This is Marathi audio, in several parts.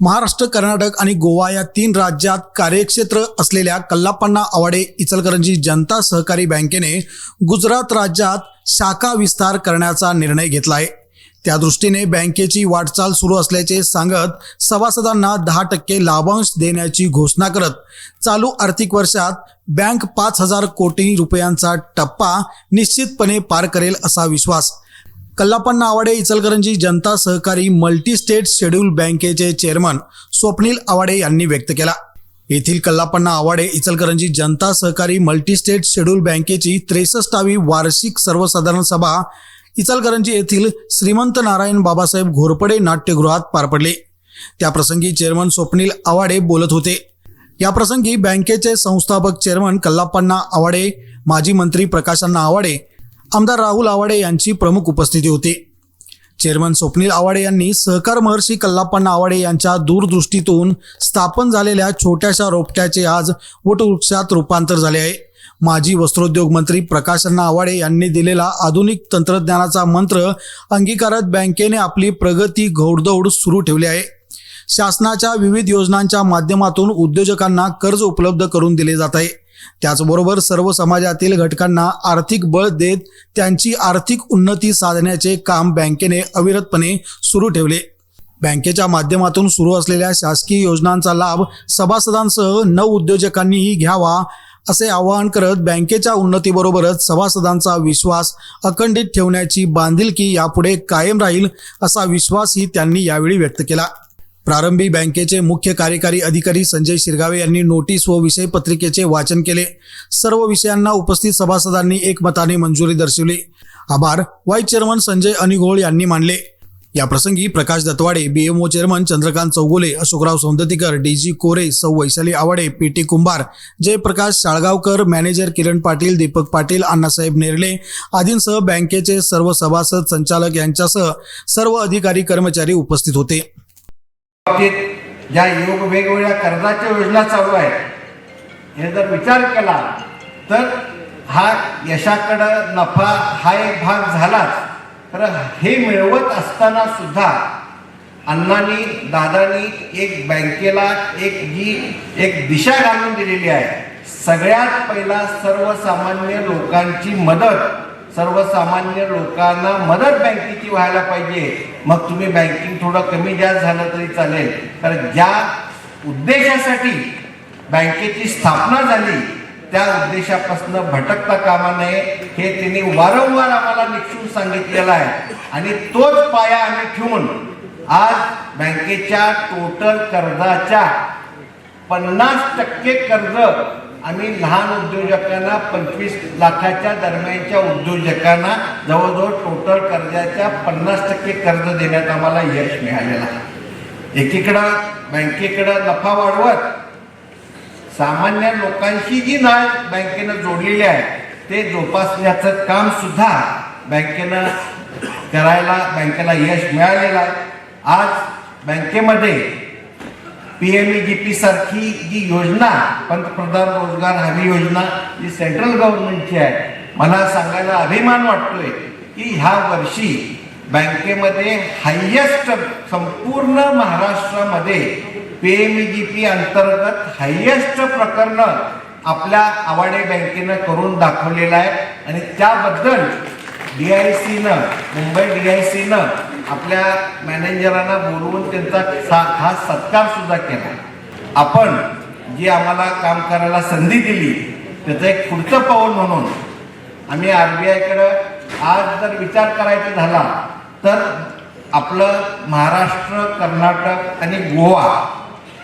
महाराष्ट्र कर्नाटक आणि गोवा या तीन राज्यात कार्यक्षेत्र असलेल्या कल्लापण्णा आवाडे इचलकरंजी जनता सहकारी बँकेने गुजरात राज्यात शाखा विस्तार करण्याचा निर्णय घेतला आहे त्या दृष्टीने बँकेची वाटचाल सुरू असल्याचे सांगत सभासदांना दहा टक्के लाभांश देण्याची घोषणा करत चालू आर्थिक वर्षात बँक पाच हजार कोटी रुपयांचा टप्पा निश्चितपणे पार करेल असा विश्वास कल्लापण्णा Awade Ichalkaranji Janata Sahakari multi state schedule बँकेचे चेअरमन स्वप्नील आवाडे यांनी व्यक्त केला. येथील कल्लापन्ना आवाडे इचलकरंजी जनता सहकारी मल्टी स्टेट शेड्यूल बँकेची त्रेसष्टावी वार्षिक सर्वसाधारण सभा इचलकरंजी येथील श्रीमंत नारायण बाबासाहेब घोरपडे नाट्यगृहात पार पडले. त्याप्रसंगी चेअरमन स्वप्नील आवाडे बोलत होते. याप्रसंगी बँकेचे संस्थापक चेअरमन कल्लापन्ना आवाडे माजी मंत्री प्रकाशांना आवाडे आमदार राहुल आवाडे यांची प्रमुख उपस्थिती होती. चेअरमन स्वप्नील आवाडे यांनी सहकार महर्षी कल्लापण्णा आवाडे यांच्या दूरदृष्टीतून स्थापन झालेल्या छोट्याशा रोपट्याचे आज वटवृक्षात रूपांतर झाले आहे. माजी वस्त्रोद्योग मंत्री प्रकाशण्णा आवाडे यांनी दिलेला आधुनिक तंत्रज्ञानाचा मंत्र अंगीकारत बँकेने आपली प्रगती घोडदौड सुरू ठेवली आहे. शासनाच्या विविध योजनांच्या माध्यमातून उद्योजकांना कर्ज उपलब्ध करून दिले जात आहे. त्याचबरोबर सर्व समाजातील घटकांना आर्थिक बळ देत त्यांची आर्थिक उन्नती साधण्याचे काम बँकेने अविरतपणे सुरू ठेवले. बँकेच्या माध्यमातून सुरू असलेल्या शासकीय योजनांचा लाभ सभासदांसह नव उद्योजकांनीही घ्यावा असे आवाहन करत बँकेच्या उन्नतीबरोबरच सभासदांचा विश्वास अखंडित ठेवण्याची बांधिलकी यापुढे कायम राहील असा विश्वासही त्यांनी यावेळी व्यक्त केला. प्रारंभी बँकेचे मुख्य कार्यकारी अधिकारी संजय शिरगावे यांनी नोटीस व विषय पत्रिकेचे वाचन केले. सर्व विषयांना उपस्थित सभासदांनी एकमताने मंजुरी दर्शवली. आभार. व्हाईस चेअरमन संजय अनिघोळ यांनी मानले. या प्रसंगी Prakash Datwade BMO chairman Chandrakant Chougule Ashokrao Saundatikar DG Kore Sau Vaishali Awade P T Kumbhar Jayprakash Shalgaonkar manager Kiran Patil Deepak Patil Annasaheb Nerle आदींसह बँकेचे सर्व सभासद संचालक यांच्यासह सर्व अधिकारी कर्मचारी उपस्थित होते. बाबतीत ज्या योग वेगवेगळ्या कर्जाच्या योजना चालू आहेत. हे जर विचार केला तर हा यशाकडं नफा हा एक भाग झालाच. तर हे मिळवत असताना सुद्धा अण्णांनी दादानी एक बँकेला एक जी एक दिशा घालून दिलेली आहे. सगळ्यात पहिला सर्वसामान्य लोकांची मदत सर्वसामान्य लोकांना मदत बँकेची व्हायला पाहिजे. मग तुम्ही बँकिंग थोडं कमी जास्त झालं तरी चालेल. कारण ज्या उद्देशासाठी बँकेची स्थापना झाली त्या उद्देशापासून भटकता कामा नये हे त्यांनी वारंवार आम्हाला निक्षून सांगितलेलं आहे. आणि तोच पाया आम्ही ठेवून आज बँकेच्या टोटल कर्जाच्या पन्नास टक्के कर्ज आम्ही लहान उद्योजकांना पंचवीस लाखाच्या दरम्यानच्या उद्योजकांना जवळजवळ टोटल कर्जाच्या पन्नास टक्के कर्ज देण्यात आम्हाला यश मिळालेलं आहे. एकीकडं बँकेकडं नफा वाढवत सामान्य लोकांशी जी नाळ बँकेनं जोडलेली आहे ते जोपासण्याचं काम सुद्धा बँकेनं करायला बँकेला यश मिळालेलं आहे. आज बँकेमध्ये P M E G P सारखी जी योजना पंतप्रधान रोजगार हमी योजना जी सेंट्रल गव्हर्नमेंटची आहे मला सांगायला अभिमान वाटतोय की ह्या वर्षी बँकेमध्ये हायेस्ट संपूर्ण महाराष्ट्रामध्ये P M E G P अंतर्गत हायेस्ट प्रकरणं आपल्या आवाडे बँकेनं करून दाखवलेलं आहे. आणि त्याबद्दल डी आय सीनं मुंबई डी आय सीनं आपल्या मॅनेजरांना बोलवून त्यांचा सा खास सत्कार सुद्धा केला. आपण जी आम्हाला काम करायला संधी दिली त्याचं एक पुढचं पाऊल म्हणून आम्ही आर बी आयकडं आज जर विचार करायचा झाला तर आपलं महाराष्ट्र कर्नाटक आणि गोवा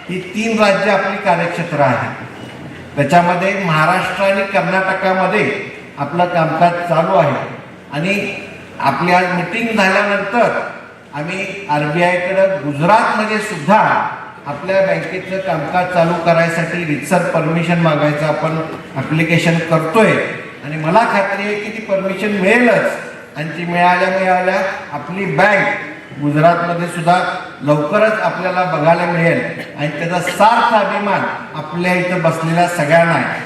ही तीन राज्य आपली कार्यक्षेत्र आहेत. त्याच्यामध्ये महाराष्ट्र आणि कर्नाटकामध्ये आपलं कामकाज चालू आहे. आणि आपली आज मिटिंग झाल्यानंतर आम्ही आर बी आयकडं गुजरातमध्ये सुद्धा आपल्या बँकेचं कामकाज चालू करायसाठी रितसर परमिशन मागायचं आपण ॲप्लिकेशन करतोय. आणि मला खात्री आहे की ती परमिशन मिळेलच. आणि ती मिळाल्या मिळाल्या आपली बँक गुजरातमध्ये सुद्धा लवकरच आपल्याला बघायला मिळेल. आणि त्याचा सार्थ अभिमान आपल्या इथं बसलेल्या सगळ्यांना आहे.